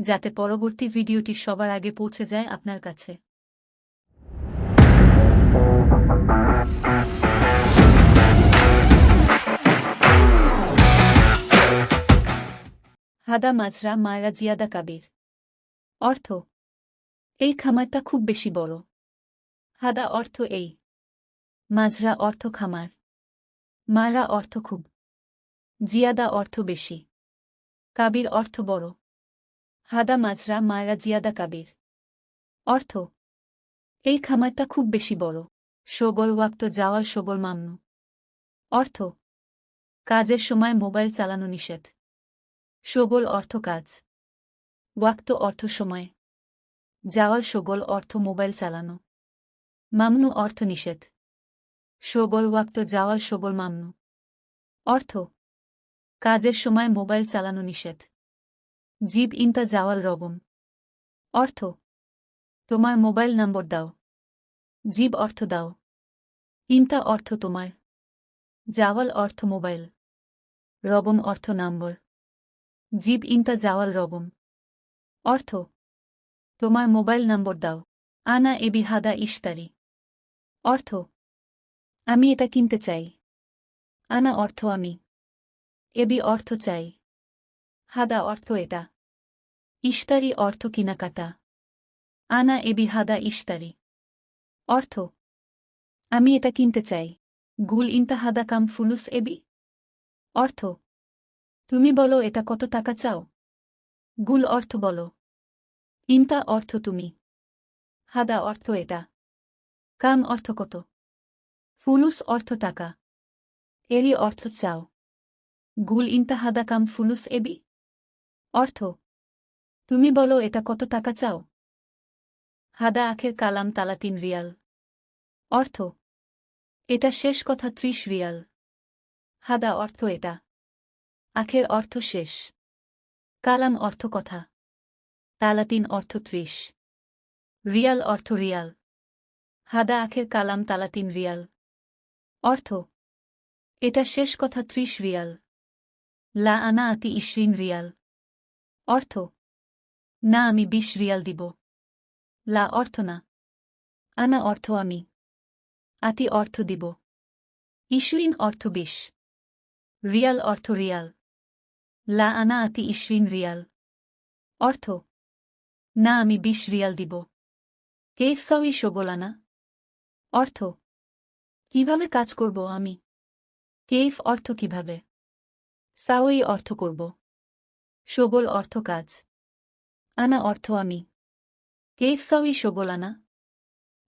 যাতে পরবর্তী ভিডিওটি সবার আগে পৌঁছে যায় আপনার কাছে। হাদা মাজরা মারা জিয়াদা কাবির। অর্থ, এই খামারটা খুব বেশি বড়। হাদা অর্থ এই। মাজরা অর্থ খামার। মারা অর্থ খুব। জিয়াদা অর্থ বেশি। কাবির অর্থ বড়। হাদা মাজরা মারা জিয়াদা কাবির। অর্থ, এই খামারটা খুব বেশি বড়। সগল ওয়াক্ত যাওয়াল সগল মামনু। অর্থ, কাজের সময় মোবাইল চালানো নিষেধ। সগল অর্থ কাজ। ওয়াক্ত অর্থ সময়। যাওয়াল সগল অর্থ মোবাইল চালানো। মামনু অর্থ নিষেধ। সগল ওয়াক্ত যাওয়াল সগল মামনু। অর্থ, কাজের সময় মোবাইল চালানো নিষেধ। জীব ইন্তা যাওয়াল রগম। অর্থ, তোমার মোবাইল নম্বর দাও। জীব অর্থ দাও। ইন্তা অর্থ তোমার। যাওয়াল অর্থ মোবাইল। রগম অর্থ নম্বর। জীব ইন্তা যাওয়াল রগম। অর্থ, তোমার মোবাইল নম্বর দাও। আনা এবি হাদা ইশতারি। অর্থ, আমি এটা কিনতে চাই। আনা অর্থ আমি। এবি অর্থ চাই। হাদা অর্থ এটা ইশতারি অর্থ কিনাকাটা আনা এবি হাদা ইশতারি অর্থ আমি এটা কিনতে চাই গুল ইন্তা হাদা কাম ফুলুস এবি অর্থ তুমি বলো এটা কত টাকা চাও গুল অর্থ বলো ইন্তা অর্থ তুমি হাদা অর্থ এটা কাম অর্থ কত ফুলুস অর্থ টাকা এরি অর্থ চাও গুল ইন্তা হাদা কাম ফুলুস এবি অর্থ? তুমি বলো এটা কত টাকা চাও? হাদা আখের কালাম তালাতিন রিয়াল। অর্থ? এটা শেষ কথা ত্রিশ রিয়াল। হাদা অর্থ এটা। আখের অর্থ শেষ। কালাম অর্থ কথা। তালাতিন অর্থ ত্রিশ। রিয়াল অর্থ রিয়াল। হাদা আখের কালাম তালাতিন রিয়াল। অর্থ? এটা শেষ কথা ত্রিশ রিয়াল। লা আনা আতি ইশরিন রিয়াল। অর্থ? না, আমি বিশ রিয়াল দিব। লা অর্থ না। আনা অর্থ আমি। আতি অর্থ দিব। ইশরিন অর্থ বিশ। রিয়াল অর্থ রিয়াল। লা আনা আতি ইশরিন রিয়াল। অর্থ? না, আমি বিশ রিয়াল দিব। কেফ সাউই শোগোলানা অর্থ? কীভাবে কাজ করব আমি? কেইফ অর্থ কীভাবে? সাওই অর্থ করব। শোগল অর্থ কাজ। আনা অর্থ আমি। কেফ সাউই আনা।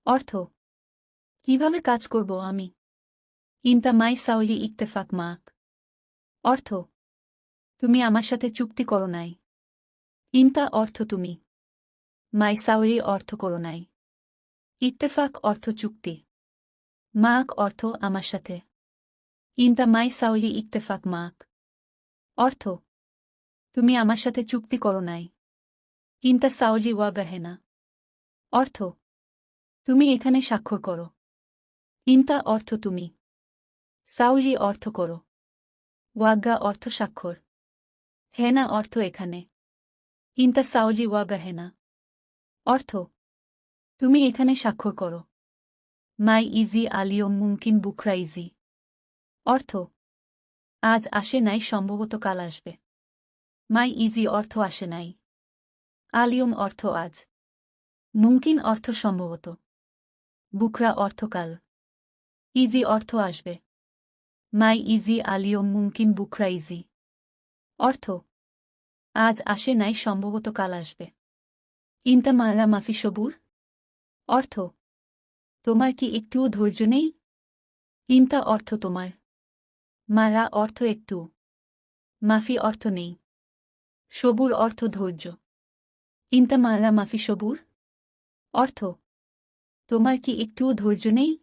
অর্থ, কীভাবে কাজ করব আমি? ইন্তা মাই সাউলি ইত্তেফাক মাক। অর্থ, তুমি আমার সাথে চুক্তি করো নাই। ইন্তা অর্থ তুমি। মাই সাউরি অর্থ করো নাই। ইত্তেফাক অর্থ চুক্তি। মাক অর্থ আমার সাথে। ইন্তা মাই সাউলি ইত্তেফাক মাক। অর্থ তুমি আমার সাথে চুক্তি করো নাই। ইন্তা সাওজি ওয়া বেহেনা। অর্থ, তুমি এখানে স্বাক্ষর করো। ইন্তা অর্থ তুমি। সাউলি অর্থ করো। ওয়াগ্গা অর্থ স্বাক্ষর। হেনা অর্থ এখানে। ইন্তা সাউলি ওয়া বেহেনা। অর্থ, তুমি এখানে স্বাক্ষর করো। মাই ইজি আলিয়ম মুমকিন বুকরা ইজি। অর্থ, আজ আসে নাই, সম্ভবত কাল আসবে। মাই ইজি অর্থ আসে নাই। আলিয়ম অর্থ আজ। মুমকিন অর্থ সম্ভবত। বুকরা অর্থকাল। ইজি অর্থ আসবে। মাই ইজি, আলিয়ম, মুমকিন, বুকরা ইজি। অর্থ, আজ আসে নাই, সম্ভবত কাল আসবে। ইন্তা মালা মাফি সবুর। অর্থ, তোমার কি একটুও ধৈর্য নেই? ইন্তা অর্থ তোমার। মারা অর্থ একটু। মাফি অর্থ নেই। সবুর অর্থ ধৈর্য। ইন্তামালা মাফি সবুর? অর্থ তোমার কি একটুও ধৈর্য নেই?